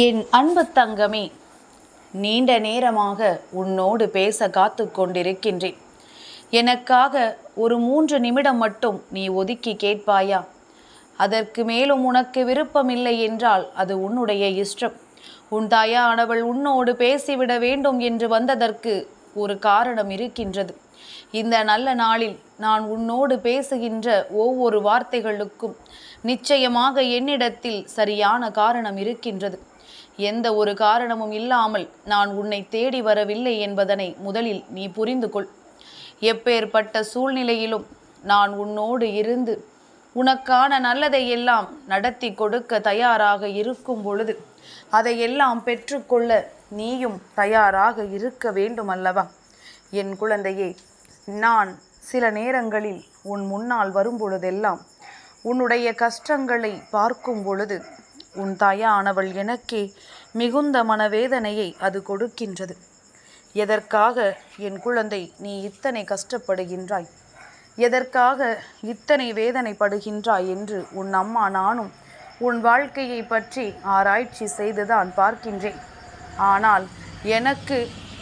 என் அன்பு தங்கமே நீண்ட நேரமாக உன்னோடு பேச காத்து கொண்டிருக்கின்றேன். எனக்காக ஒரு மூன்று நிமிடம் மட்டும் நீ ஒதுக்கி கேட்பாயா? அதற்கு மேலும் உனக்கு விருப்பமில்லை என்றால் அது உன்னுடைய இஷ்டம். உன் தாயானவள் உன்னோடு பேசிவிட வேண்டும் என்று வந்ததற்கு ஒரு காரணம் இருக்கின்றது. இந்த நல்ல நாளில் நான் உன்னோடு பேசுகின்ற ஒவ்வொரு வார்த்தைகளுக்கும் நிச்சயமாக என்னிடத்தில் சரியான காரணம் இருக்கின்றது. எந்த ஒரு காரணமும் இல்லாமல் நான் உன்னை தேடி வரவில்லை என்பதனை முதலில் நீ புரிந்து கொள். எப்பேற்பட்ட சூழ்நிலையிலும் நான் உன்னோடு இருந்து உனக்கான நல்லதை எல்லாம் நடத்தி கொடுக்க தயாராக இருக்கும் பொழுது அதையெல்லாம் பெற்றுக்கொள்ள நீயும் தயாராக இருக்க வேண்டும் அல்லவா என் குழந்தையே நான் சில நேரங்களில் உன் முன்னால் வரும் பொழுதெல்லாம் உன்னுடைய கஷ்டங்களை பார்க்கும் பொழுது உன் தாயானவள் எனக்கே மிகுந்த மனவேதனையை அது கொடுக்கின்றது. எதற்காக என் குழந்தை நீ இத்தனை கஷ்டப்படுகின்றாய்? எதற்காக இத்தனை வேதனைப்படுகின்றாய் என்று உன் அம்மா நானும் உன் வாழ்க்கையை பற்றி ஆராய்ச்சி செய்துதான் பார்க்கின்றேன். ஆனால் எனக்கு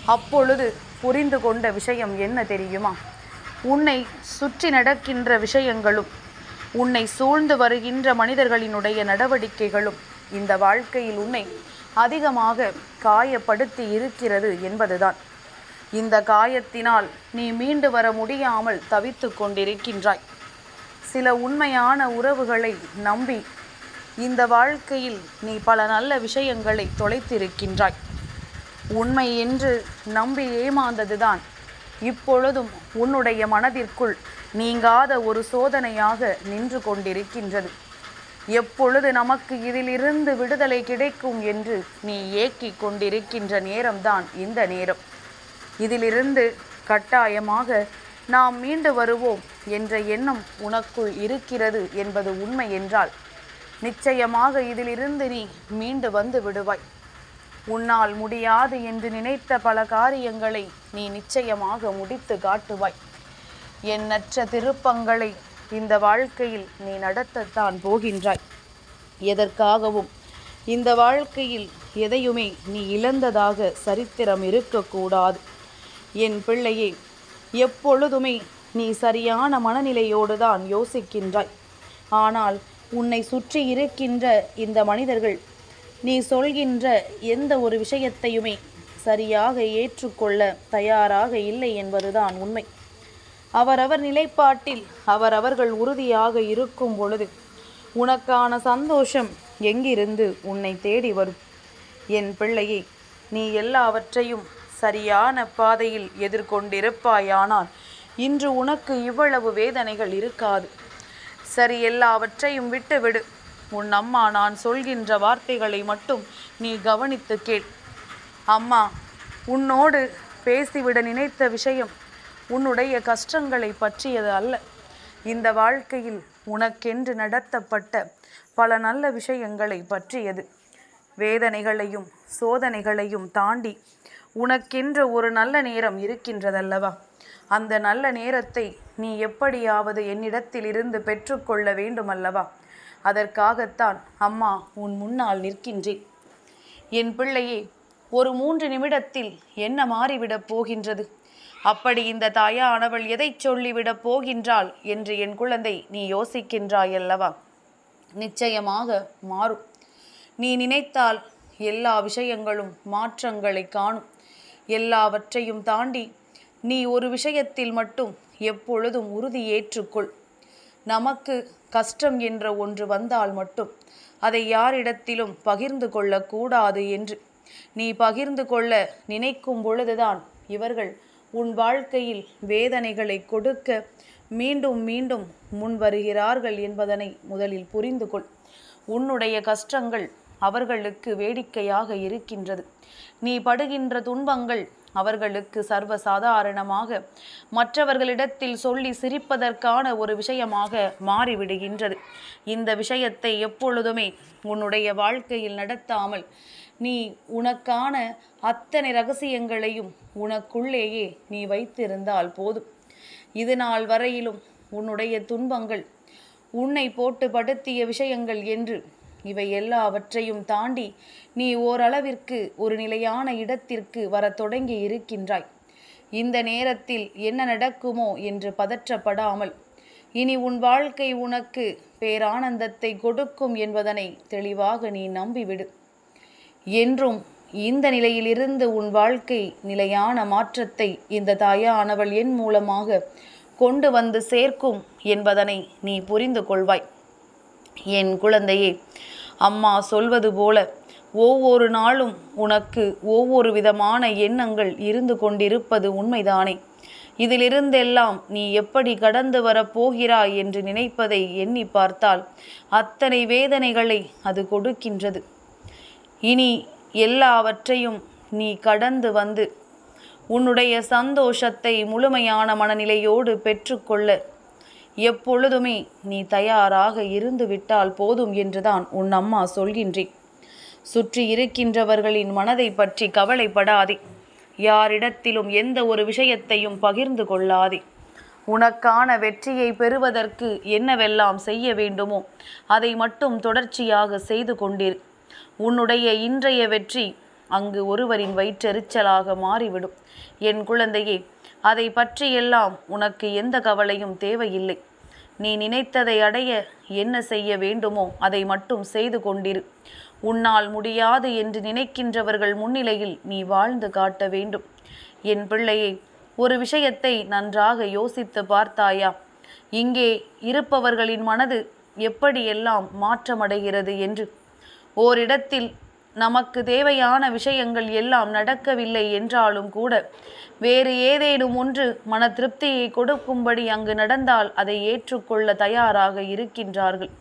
அப்பொழுது புரிந்து கொண்ட விஷயம் என்ன தெரியுமா? உன்னை சுற்றி நடக்கின்ற விஷயங்களும் உன்னை சூழ்ந்து வருகின்ற மனிதர்களினுடைய நடவடிக்கைகளும் இந்த வாழ்க்கையில் உன்னை அதிகமாக காயப்படுத்தி இருக்கிறது என்பதுதான். இந்த காயத்தினால் நீ மீண்டு வர முடியாமல் தவித்து கொண்டிருக்கின்றாய். சில உண்மையான உறவுகளை நம்பி இந்த வாழ்க்கையில் நீ பல நல்ல விஷயங்களை தொலைத்திருக்கின்றாய். உண்மை என்று நம்பி ஏமாந்ததுதான் இப்பொழுதும் உன்னுடைய மனதிற்குள் நீங்காத ஒரு சோதனையாக நின்று கொண்டிருக்கின்றது. எப்பொழுது நமக்கு இதிலிருந்து விடுதலை கிடைக்கும் என்று நீ ஏக்கிக் கொண்டிருக்கின்ற நேரம்தான் இந்த நேரம். இதிலிருந்து கட்டாயமாக நாம் மீண்டு வருவோம் என்ற எண்ணம் உனக்குள் இருக்கிறது என்பது உண்மை என்றால் நிச்சயமாக இதிலிருந்து நீ மீண்டு வந்து விடுவாய். உன்னால் முடியாது என்று நினைத்த பல காரியங்களை நீ நிச்சயமாக முடித்து காட்டுவாய். எண்ணற்ற திருப்பங்களை இந்த வாழ்க்கையில் நீ நடத்தத்தான் போகின்றாய். எதற்காகவும் இந்த வாழ்க்கையில் எதையுமே நீ இழந்ததாக சரித்திரம் இருக்கக்கூடாது. என் பிள்ளையே எப்பொழுதுமே நீ சரியான மனநிலையோடு தான் யோசிக்கின்றாய். ஆனால் உன்னை சுற்றி இருக்கின்ற இந்த மனிதர்கள் நீ சொல்கின்ற எந்த ஒரு விஷயத்தையுமே சரியாக ஏற்றுக்கொள்ள தயாராக இல்லை என்பதுதான் உண்மை. அவரவர் நிலைப்பாட்டில் அவரவர்கள் உறுதியாக இருக்கும் பொழுது உனக்கான சந்தோஷம் எங்கிருந்து உன்னை தேடி வரும்? என் பிள்ளையே நீ எல்லாவற்றையும் சரியான பாதையில் எதிர்கொண்டிருப்பாயானால் இன்று உனக்கு இவ்வளவு வேதனைகள் இருக்காது. சரி எல்லாவற்றையும் விட்டுவிடு. உன் அம்மா நான் சொல்கின்ற வார்த்தைகளை மட்டும் நீ கவனித்து கேள். அம்மா உன்னோடு பேசிவிட நினைத்த விஷயம் உன்னுடைய கஷ்டங்களை பற்றியது அல்ல. இந்த வாழ்க்கையில் உனக்கென்று நடத்தப்பட்ட பல நல்ல விஷயங்களை பற்றியது. வேதனைகளையும் சோதனைகளையும் தாண்டி உனக்கென்று ஒரு நல்ல நேரம் இருக்கின்றதல்லவா? அந்த நல்ல நேரத்தை நீ எப்படியாவது என்னிடத்தில் இருந்து பெற்றுக்கொள்ள வேண்டுமல்லவா? அதற்காகத்தான் அம்மா உன் முன்னால் நிற்கின்றேன். என் பிள்ளையே ஒரு மூன்று நிமிடத்தில் என்ன மாறிவிடப் போகின்றது? அப்படி இந்த தாயானவள் எதை சொல்லிவிடப் போகின்றாள் என்று என் குழந்தை நீ யோசிக்கின்றாயல்லவா? நிச்சயமாக மாறும். நீ நினைத்தால் எல்லா விஷயங்களும் மாற்றங்களை காணும். எல்லாவற்றையும் தாண்டி நீ ஒரு விஷயத்தில் மட்டும் எப்பொழுதும் உறுதி ஏற்றுக்கொள். நமக்கு கஷ்டம் என்ற ஒன்று வந்தால் மட்டும் அதை யாரிடத்திலும் பகிர்ந்து கொள்ளக்கூடாது என்று. நீ பகிர்ந்து கொள்ள நினைக்கும் பொழுதுதான் இவர்கள் உன் வாழ்க்கையில் வேதனைகளை கொடுக்க மீண்டும் மீண்டும் முன் வருகிறார்கள் என்பதனை முதலில் புரிந்து கொள். உன்னுடைய கஷ்டங்கள் அவர்களுக்கு வேடிக்கையாக இருக்கின்றது. நீ படுகின்ற துன்பங்கள் அவர்களுக்கு சர்வ சாதாரணமாக மற்றவர்களிடத்தில் சொல்லி சிரிப்பதற்கான ஒரு விஷயமாக மாறிவிடுகின்றது. இந்த விஷயத்தை எப்பொழுதுமே உன்னுடைய வாழ்க்கையில் நடத்தாமல் நீ உனக்கான அத்தனை ரகசியங்களையும் உனக்குள்ளேயே நீ வைத்திருந்தால் போதும். இது நாள் வரையிலும் உன்னுடைய துன்பங்கள் உன்னை போட்டு படுத்திய விஷயங்கள் என்று இவை எல்லாவற்றையும் தாண்டி நீ ஓரளவிற்கு ஒரு நிலையான இடத்திற்கு வரத் தொடங்கி இருக்கின்றாய். இந்த நேரத்தில் என்ன நடக்குமோ என்று பதற்றப்படாமல் இனி உன் வாழ்க்கை உனக்கு பேரானந்தத்தை கொடுக்கும் என்பதனை தெளிவாக நீ நம்பிவிடு. என்றும் இந்த நிலையிலிருந்து உன் வாழ்க்கை நிலையான மாற்றத்தை இந்த தாயானவள் என் மூலமாக கொண்டு வந்து சேர்க்கும் என்பதனை நீ புரிந்து கொள்வாய். என் குழந்தையே அம்மா சொல்வது போல ஒவ்வொரு நாளும் உனக்கு ஒவ்வொரு விதமான எண்ணங்கள் இருந்து கொண்டிருப்பது உண்மைதானே? இதிலிருந்தெல்லாம் நீ எப்படி கடந்து வரப் போகிறாய் என்று நினைப்பதை எண்ணி பார்த்தால் அத்தனை வேதனைகளை அது கொடுக்கின்றது. இனி எல்லாவற்றையும் நீ கடந்து வந்து உன்னுடைய சந்தோஷத்தை முழுமையான மனநிலையோடு பெற்றுக்கொள்ள எப்பொழுதுமே நீ தயாராக இருந்து விட்டால் போதும் என்றுதான் உன் அம்மா சொல்கின்றேன் சுற்றி இருக்கின்றவர்களின் மனதை பற்றி கவலைப்படாதே. யாரிடத்திலும் எந்த ஒரு விஷயத்தையும் பகிர்ந்து கொள்ளாதே. உனக்கான வெற்றியை பெறுவதற்கு என்னவெல்லாம் செய்ய வேண்டுமோ அதை மட்டும் தொடர்ச்சியாக செய்து கொண்டிரு. உன்னுடைய இன்றைய வெற்றி அங்கு ஒருவரின் வயிற்றெரிச்சலாக மாறிவிடும். என் குழந்தையே அதை பற்றியெல்லாம் உனக்கு எந்த கவலையும் தேவையில்லை. நீ நினைத்ததை அடைய என்ன செய்ய வேண்டுமோ அதை மட்டும் செய்து கொண்டிரு. உன்னால் முடியாது என்று நினைக்கின்றவர்கள் முன்னிலையில் நீ வாழ்ந்து காட்ட வேண்டும். என் பிள்ளையை ஒரு விஷயத்தை நன்றாக யோசித்து பார்த்தாயா? இங்கே இருப்பவர்களின் மனது எப்படியெல்லாம் மாற்றமடைகிறது என்று. ஓரிடத்தில் நமக்கு தேவையான விஷயங்கள் எல்லாம் நடக்கவில்லை என்றாலும் கூட வேறு ஏதேனும் ஒன்று மன திருப்தியை கொடுக்கும்படி அங்கு நடந்தால் அதை ஏற்றுக்கொள்ள தயாராக இருக்கின்றார்கள்.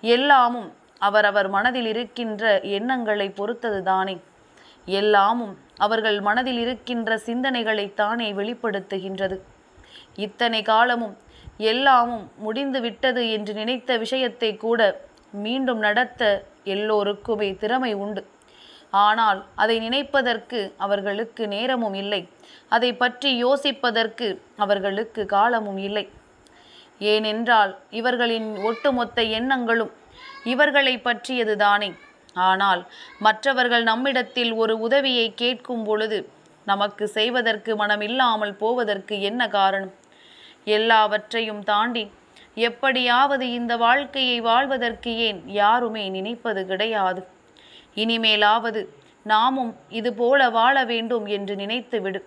எல்லாமும் அவரவர் மனதில் இருக்கின்ற எண்ணங்களை பொறுத்தது தானே. எல்லாமும் அவர்கள் மனதில் இருக்கின்ற சிந்தனைகளை தானே வெளிப்படுத்துகின்றது. இத்தனை காலமும் எல்லாமும் முடிந்து விட்டது என்று நினைத்த விஷயத்தை கூட மீண்டும் நடத்த எல்லோருக்குமே திறமை உண்டு. ஆனால் அதை நினைப்பதற்கு அவர்களுக்கு நேரமும் இல்லை. அதை பற்றி யோசிப்பதற்கு அவர்களுக்கு காலமும் இல்லை. ஏனென்றால் இவர்களின் ஒட்டுமொத்த எண்ணங்களும் இவர்களை பற்றியது தானே. ஆனால் மற்றவர்கள் நம்மிடத்தில் ஒரு உதவியை கேட்கும் பொழுது நமக்கு செய்வதற்கு மனமில்லாமல் போவதற்கு என்ன காரணம்? எல்லாவற்றையும் தாண்டி எப்படியாவது இந்த வாழ்க்கையை வாழ்வதற்கு ஏன் யாருமே நினைப்பது கிடையாது? இனிமேலாவது நாமும் இதுபோல வாழ வேண்டும் என்று நினைத்துவிடு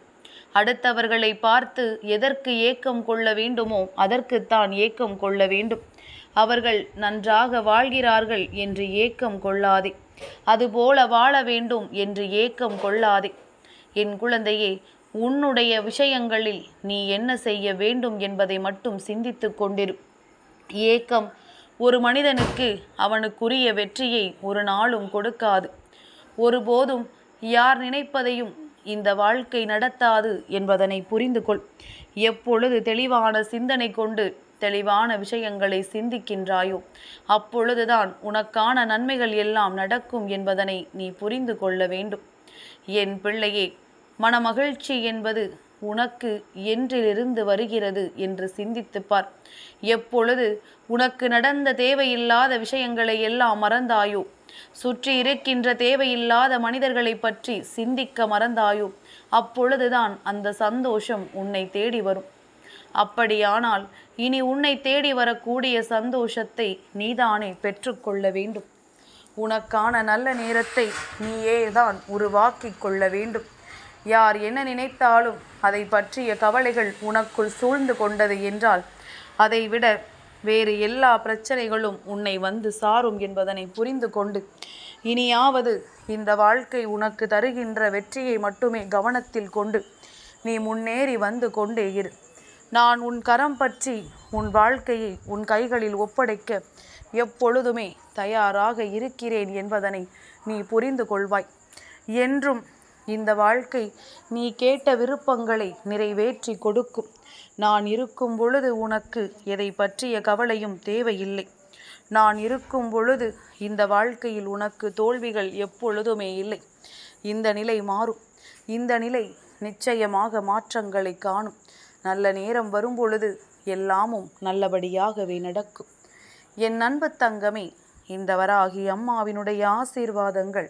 அடுத்தவர்களை பார்த்து எதற்கு ஏக்கம் கொள்ள வேண்டுமோ அதற்குத்தான் ஏக்கம் கொள்ள வேண்டும். அவர்கள் நன்றாக வாழ்கிறார்கள் என்று ஏக்கம் கொள்ளாதே. அதுபோல வாழ வேண்டும் என்று ஏக்கம் கொள்ளாதே. என் குழந்தையே உன்னுடைய விஷயங்களில் நீ என்ன செய்ய வேண்டும் என்பதை மட்டும் சிந்தித்து கொண்டிரு. ஏக்கம். ஒரு மனிதனுக்கு அவனுக்குரிய வெற்றியை ஒரு நாளும் கொடுக்காது. ஒருபோதும் யார் நினைப்பதையும் இந்த வாழ்க்கை நடத்தாது என்பதனை புரிந்து கொள். எப்பொழுது தெளிவான சிந்தனை கொண்டு தெளிவான விஷயங்களை சிந்திக்கின்றாயோ அப்பொழுதுதான் உனக்கான நன்மைகள் எல்லாம் நடக்கும் என்பதனை நீ புரிந்து கொள்ள வேண்டும். என் பிள்ளையே மனமகிழ்ச்சி என்பது உனக்கு என்றிலிருந்து வருகிறது என்று சிந்தித்துப்பார். எப்பொழுது உனக்கு நடந்த தேவையில்லாத விஷயங்களை எல்லாம் மறந்தாயோ? சுற்றி இருக்கின்ற தேவையில்லாத மனிதர்களை பற்றி சிந்திக்க மறந்தாயோ? அப்பொழுதுதான் அந்த சந்தோஷம் உன்னை தேடி வரும். அப்படியானால் இனி உன்னை தேடி வரக்கூடிய சந்தோஷத்தை நீதானே பெற்றுக்கொள்ள வேண்டும். உனக்கான நல்ல நேரத்தை நீயே தான் உருவாக்கி கொள்ள வேண்டும். யார் என்ன நினைத்தாலும் அதை பற்றிய கவலைகள் உனக்குள் சூழ்ந்து கொண்டது என்றால் அதைவிட வேறு எல்லா பிரச்சனைகளும் உன்னை வந்து சாரும் என்பதனை புரிந்து கொண்டு இனியாவது இந்த வாழ்க்கை உனக்கு தருகின்ற வெற்றியை மட்டுமே கவனத்தில் கொண்டு நீ முன்னேறி வந்து கொண்டே இரு. நான் உன் கரம் பற்றி உன் வாழ்க்கையை உன் கைகளில் ஒப்படைக்க எப்பொழுதுமே தயாராக இருக்கிறேன் என்பதனை நீ புரிந்து கொள்வாய். என்றும் இந்த வாழ்க்கை நீ கேட்ட விருப்பங்களை நிறைவேற்றி கொடுக்கும். நான் இருக்கும் பொழுது உனக்கு எதை பற்றிய கவலையும் தேவையில்லை. நான் இருக்கும் பொழுது இந்த வாழ்க்கையில் உனக்கு தோல்விகள் எப்பொழுதுமே இல்லை. இந்த நிலை மாறும். இந்த நிலை நிச்சயமாக மாற்றங்களை காணும். நல்ல நேரம் வரும்பொழுது எல்லாமும் நல்லபடியாகவே நடக்கும். என் அன்பு தங்கமே இந்த வராகி அம்மாவினுடைய ஆசீர்வாதங்கள்